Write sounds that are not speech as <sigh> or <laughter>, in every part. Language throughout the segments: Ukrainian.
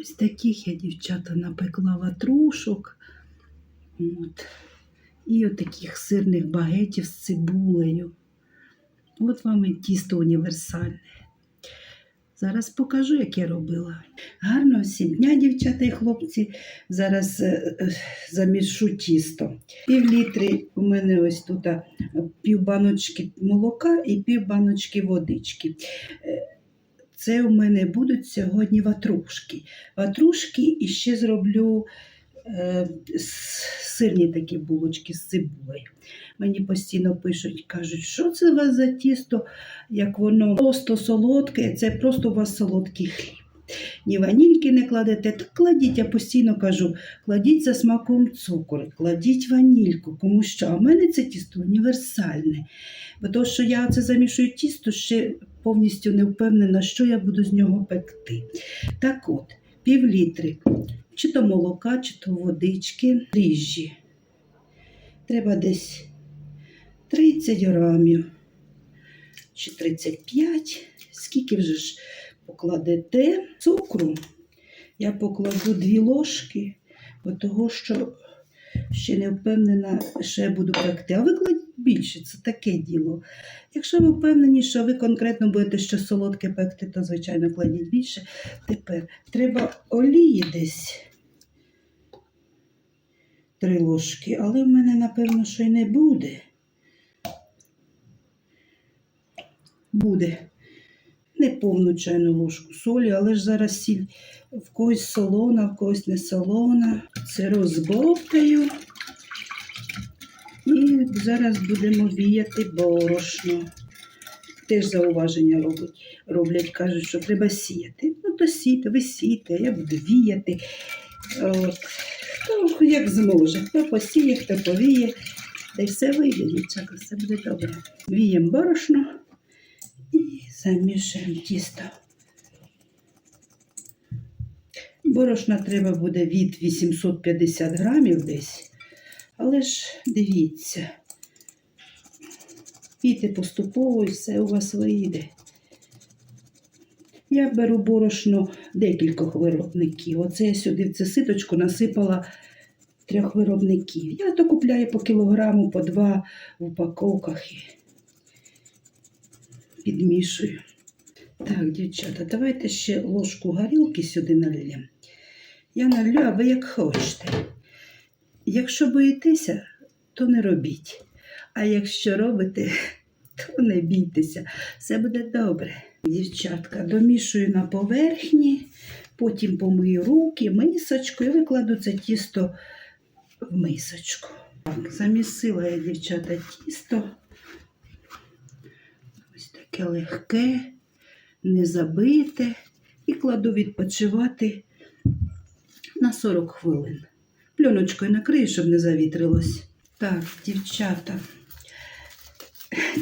Ось таких я, дівчата, напекла ватрушок. От. І от таких сирних багетів з цибулею. От вам і тісто універсальне. Зараз покажу, як я робила. Гарного всім дня, дівчата і хлопці. Зараз е, е, замішу тісто. Пів літри у мене ось тут пів баночки молока і пів баночки водички. Це у мене будуть сьогодні ватрушки. Ватрушки і ще зроблю е, сирні такі булочки з цибулею. Мені постійно пишуть, кажуть, що це у вас за тісто, як воно просто солодке, це просто у вас солодкий хліб. Ні ванільки не кладете, так кладіть, я постійно кажу, кладіть за смаком цукор, кладіть ванільку, тому що в мене це тісто універсальне. Бо то, що я це замішую тісто, ще повністю не впевнена, що я буду з нього пекти. Так от, пів літри, чи то молока, чи то водички, дріжджі. Треба десь 30 грамів чи 35, скільки вже ж покладете цукру. Я покладу 2 ложки, бо того, що ще не впевнена, що я буду пекти. А ви кладіть більше, це таке діло. Якщо ви впевнені, що ви конкретно будете щось солодке пекти, то, звичайно, кладіть більше. Тепер треба олії десь 3 ложки, але в мене, напевно, що й не буде. Буде не повну чайну ложку солі, але ж зараз сіль в когось солона, в когось не солона. Це розбовтаю. І зараз будемо віяти борошно. Теж зауваження роблять, роблять, кажуть, що треба сіяти. Ну, то сійте, ви сійте, я буду віяти. От. Хто як зможе, хто посіє, хто повіє. Та й все вийде, дівчата, все буде добре. Віємо борошно і замішуємо тісто. Борошна треба буде від 850 грамів десь. Але ж дивіться, пійте поступово і все у вас вийде. Я беру борошно декількох виробників. Оце я сюди в цю ситочку насипала трьох виробників. Я то купляю по кілограму, по два в упаковках підмішую. Так, дівчата, давайте ще ложку горілки сюди налємо. Я налью, а ви як хочете. Якщо боїтеся, то не робіть. А якщо робите, <laughs> то не бійтеся. Все буде добре. Дівчатка, домішую на поверхні, потім помию руки, мисочку і викладу це тісто в мисочку. Так, замісила я, дівчата, тісто. Таке легке, не забите. І кладу відпочивати на 40 хвилин. Пленочкою накрию, щоб не завітрилось. Так, дівчата.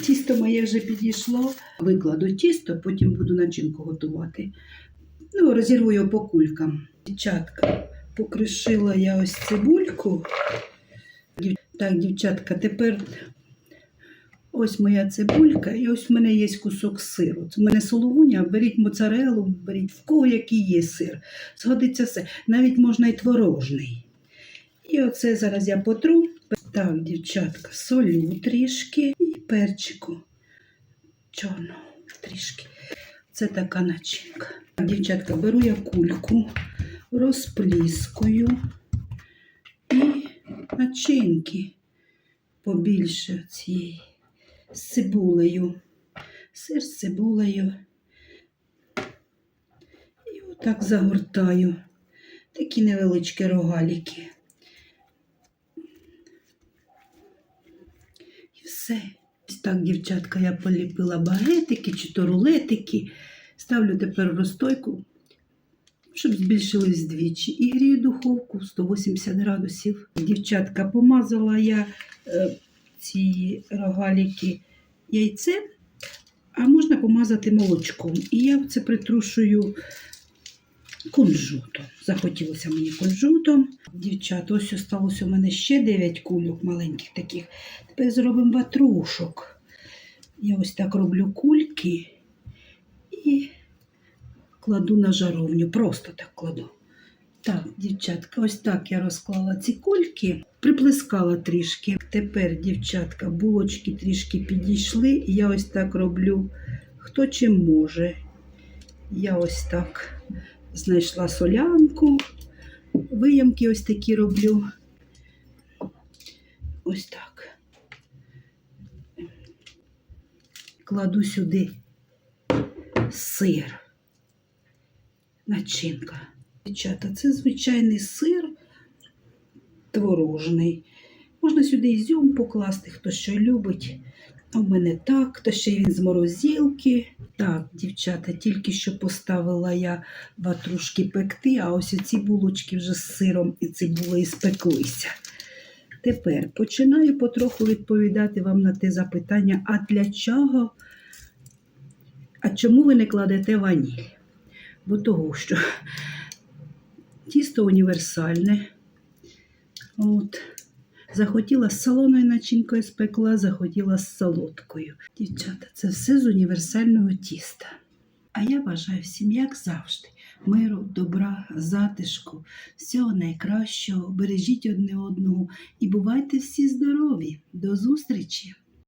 Тісто моє вже підійшло. Викладу тісто, потім буду начинку готувати. Ну, розірву його по кулькам. Дівчатка, покришила я ось цибульку. Так, дівчатка, тепер ось моя цибулька, і ось в мене є кусок сиру. Це в мене сологуня, беріть моцарелу, беріть в кого який є сир. Згодиться все. Навіть можна і творожний. І оце зараз я потру. Так, дівчатка, солю трішки і перчику чорного трішки. Це така начинка. Дівчатка, беру я кульку, розпліскую і начинки побільше цієї з цибулею. Сир з цибулею. І отак загортаю. Такі невеличкі рогаліки. І все. Так, дівчатка, я поліпила багетики чи то рулетики. Ставлю тепер в розстойку, щоб збільшились двічі. І грію духовку 180 градусів. Дівчатка, помазала я е, ці рогаліки яйцем, а можна помазати молочком. І я це притрушую кунжутом. Захотілося мені кунжутом. Дівчата, ось осталось у мене ще 9 кульок маленьких таких. Тепер зробимо ватрушок. Я ось так роблю кульки і кладу на жаровню. Просто так кладу. Так, дівчатка, ось так я розклала ці кульки, приплескала трішки. Тепер, дівчатка, булочки трішки підійшли, і я ось так роблю, хто чим може. Я ось так знайшла солянку, виямки ось такі роблю. Ось так. Кладу сюди сир. Начинка. Дівчата, це звичайний сир творожний. Можна сюди ізюм покласти, хто що любить. А в мене так, то ще він з морозилки. Так, дівчата, тільки що поставила я ватрушки пекти, а ось ці булочки вже з сиром і цибулею спеклися. Тепер починаю потроху відповідати вам на те запитання, а для чого? А чому ви не кладете ваніль? Бо того, що тісто універсальне. От. Захотіла з солоною начинкою спекла, захотіла з солодкою. Дівчата, це все з універсального тіста. А я бажаю всім, як завжди, миру, добра, затишку, всього найкращого. Бережіть одне одного і бувайте всі здорові. До зустрічі!